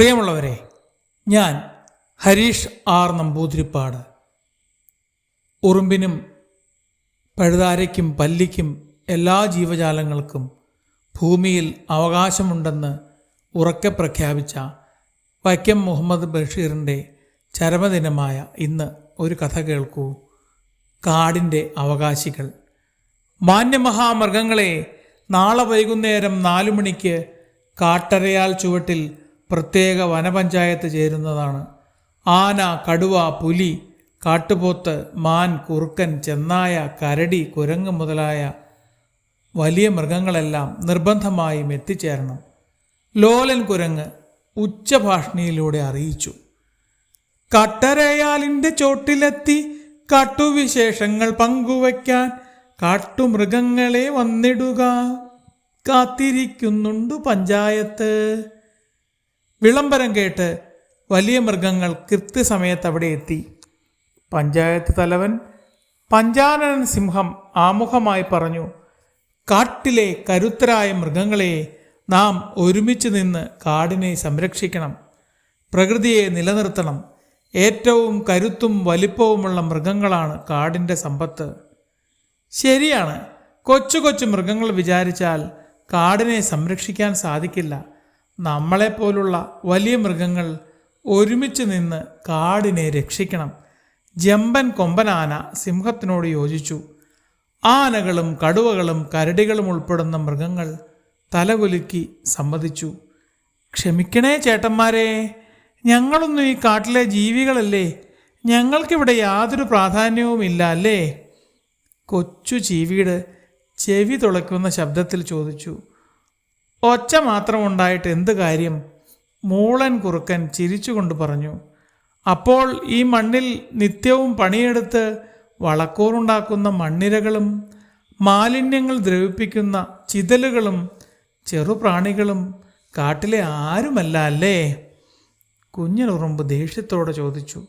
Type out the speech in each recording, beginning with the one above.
പ്രിയമുള്ളവരെ ഞാൻ ഹരീഷ് ആർ നമ്പൂതിരിപ്പാട്. ഉറുമ്പിനും പഴുതാരയ്ക്കും പല്ലിക്കും എല്ലാ ജീവജാലങ്ങൾക്കും ഭൂമിയിൽ അവകാശമുണ്ടെന്ന് ഉറക്കെ പ്രഖ്യാപിച്ച വൈക്കം മുഹമ്മദ് ബഷീറിന്റെ ചരമദിനമായ ഇന്ന് ഒരു കഥ കേൾക്കൂ. കാടിന്റെ അവകാശികൾ. മാന്യമഹാമൃഗങ്ങളെ നാളെ വൈകുന്നേരം നാലു മണിക്ക് കാട്ടരയാൽ ചുവട്ടിൽ പ്രത്യേക വനപഞ്ചായത്ത് ചേരുന്നതാണ്. ആന കടുവ പുലി കാട്ടുപോത്ത് മാൻ കുറുക്കൻ ചെന്നായ കരടി കുരങ്ങ് മുതലായ വലിയ മൃഗങ്ങളെല്ലാം നിർബന്ധമായും എത്തിച്ചേരണം. ലോലൻ കുരങ്ങ് ഉച്ചഭാഷണിയിലൂടെ അറിയിച്ചു. കട്ടരയാലിന്റെ ചോട്ടിലെത്തി കാട്ടുവിശേഷങ്ങൾ പങ്കുവയ്ക്കാൻ കാട്ടുമൃഗങ്ങളെ വന്നിടുക. കാത്തിരിക്കുന്നുണ്ട് പഞ്ചായത്ത്. വിളംബരം കേട്ട് വലിയ മൃഗങ്ങൾ കൃത്യസമയത്ത് അവിടെ എത്തി. പഞ്ചായത്ത് തലവൻ പഞ്ചാനനൻ സിംഹം ആമുഖമായി പറഞ്ഞു കാട്ടിലെ കരുത്തരായ മൃഗങ്ങളെ നാം ഒരുമിച്ച് നിന്ന് കാടിനെ സംരക്ഷിക്കണം. പ്രകൃതിയെ നിലനിർത്തണം. ഏറ്റവും കരുത്തും വലിപ്പവുമുള്ള മൃഗങ്ങളാണ് കാടിന്റെ സമ്പത്ത്. ശരിയാണ്. കൊച്ചു കൊച്ചു മൃഗങ്ങൾ വിചാരിച്ചാൽ കാടിനെ സംരക്ഷിക്കാൻ സാധിക്കില്ല. നമ്മളെപ്പോലുള്ള വലിയ മൃഗങ്ങൾ ഒരുമിച്ച് നിന്ന് കാടിനെ രക്ഷിക്കണം. ജമ്പൻ കൊമ്പനാന സിംഹത്തിനോട് യോജിച്ചു. ആനകളും കടുവകളും കരടികളും ഉൾപ്പെടുന്ന മൃഗങ്ങൾ തലകുലുക്കി സമ്മതിച്ചു. ക്ഷമിക്കണേ ചേട്ടന്മാരെ ഞങ്ങളൊന്നും ഈ കാട്ടിലെ ജീവികളല്ലേ? ഞങ്ങൾക്കിവിടെ യാതൊരു പ്രാധാന്യവുമില്ല അല്ലേ? കൊച്ചു ചീവീട് ചെവി തുളയ്ക്കുന്ന ശബ്ദത്തിൽ ചോദിച്ചു. ഒച്ച മാത്രം ഉണ്ടായിട്ട് എന്ത് കാര്യം? മൂളൻ കുറുക്കൻ ചിരിച്ചുകൊണ്ട് പറഞ്ഞു അപ്പോൾ ഈ മണ്ണിൽ നിത്യവും പണിയെടുത്ത് വളക്കൂറുണ്ടാക്കുന്ന മണ്ണിരകളും മാലിന്യങ്ങൾ ദ്രവിപ്പിക്കുന്ന ചിതലുകളും ചെറുപ്രാണികളും കാട്ടിലെ ആരുമല്ല അല്ലേ? കുഞ്ഞിനുറുമ്പ് ദേഷ്യത്തോടെ ചോദിച്ചു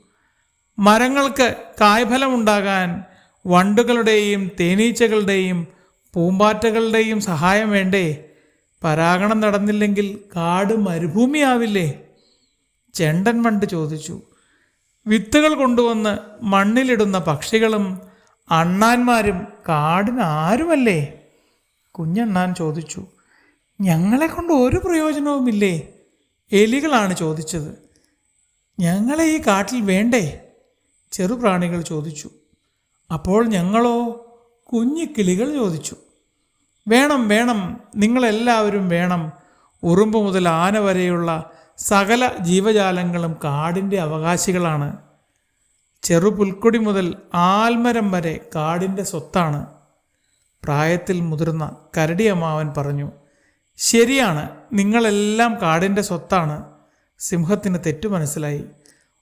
മരങ്ങൾക്ക് കായ്ഫലമുണ്ടാകാൻ വണ്ടുകളുടെയും തേനീച്ചകളുടെയും പൂമ്പാറ്റകളുടെയും സഹായം വേണ്ടേ? പരാഗണം നടന്നില്ലെങ്കിൽ കാട് മരുഭൂമിയാവില്ലേ? ചെണ്ടൻ വണ്ട് ചോദിച്ചു. വിത്തുകൾ കൊണ്ടുവന്ന് മണ്ണിലിടുന്ന പക്ഷികളും അണ്ണാന്മാരും കാടിന് ആരുമല്ലേ? കുഞ്ഞണ്ണാൻ ചോദിച്ചു. ഞങ്ങളെ കൊണ്ട് ഒരു പ്രയോജനവുമില്ലേ? എലികളാണ് ചോദിച്ചത്. ഞങ്ങളെ ഈ കാട്ടിൽ വേണ്ടേ? ചെറുപ്രാണികൾ ചോദിച്ചു. അപ്പോൾ ഞങ്ങളോ? കുഞ്ഞിക്കിളികൾ ചോദിച്ചു. വേണം വേണം. നിങ്ങളെല്ലാവരും വേണം. ഉറുമ്പ് മുതൽ ആന വരെയുള്ള സകല ജീവജാലങ്ങളും കാടിന്റെ അവകാശികളാണ്. ചെറുപുൽക്കൊടി മുതൽ ആൽമരം വരെ കാടിന്റെ സ്വത്താണ്. പ്രായത്തിൽ മുതിർന്ന കരടിയമ്മാവൻ പറഞ്ഞു ശരിയാണ് നിങ്ങളെല്ലാം കാടിന്റെ സ്വത്താണ്. സിംഹത്തിന് തെറ്റു മനസ്സിലായി.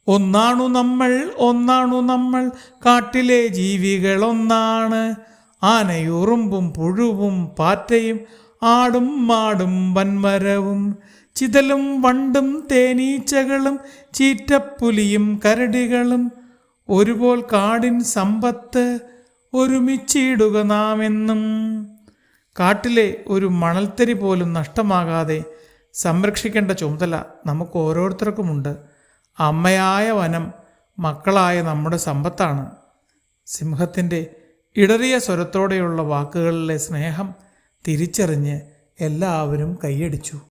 ഒന്നാണു നമ്മൾ ഒന്നാണു നമ്മൾ കാട്ടിലെ ജീവികൾ ഒന്നാണ് ആനയുറുമ്പും പുഴുവും പാറ്റയും ആടും മാടും വൻമരവും ചിതലും വണ്ടും തേനീച്ചകളും ചീറ്റപ്പുലിയും കരടികളും. ഒരുപോൽ കാടിൻ സമ്പത്ത് ഒരുമിച്ചിടുക നാമെന്നും. കാട്ടിലെ ഒരു മണൽത്തരി പോലും നഷ്ടമാകാതെ സംരക്ഷിക്കേണ്ട ചുമതല നമുക്ക് ഓരോരുത്തർക്കുമുണ്ട്. അമ്മയായ വനം മക്കളായ നമ്മുടെ സമ്പത്താണ്. സിംഹത്തിന്റെ ഇടറിയ സ്വരത്തോടെയുള്ള വാക്കുകളിലെ സ്നേഹം തിരിച്ചറിഞ്ഞ് എല്ലാവരും കൈയടിച്ചു.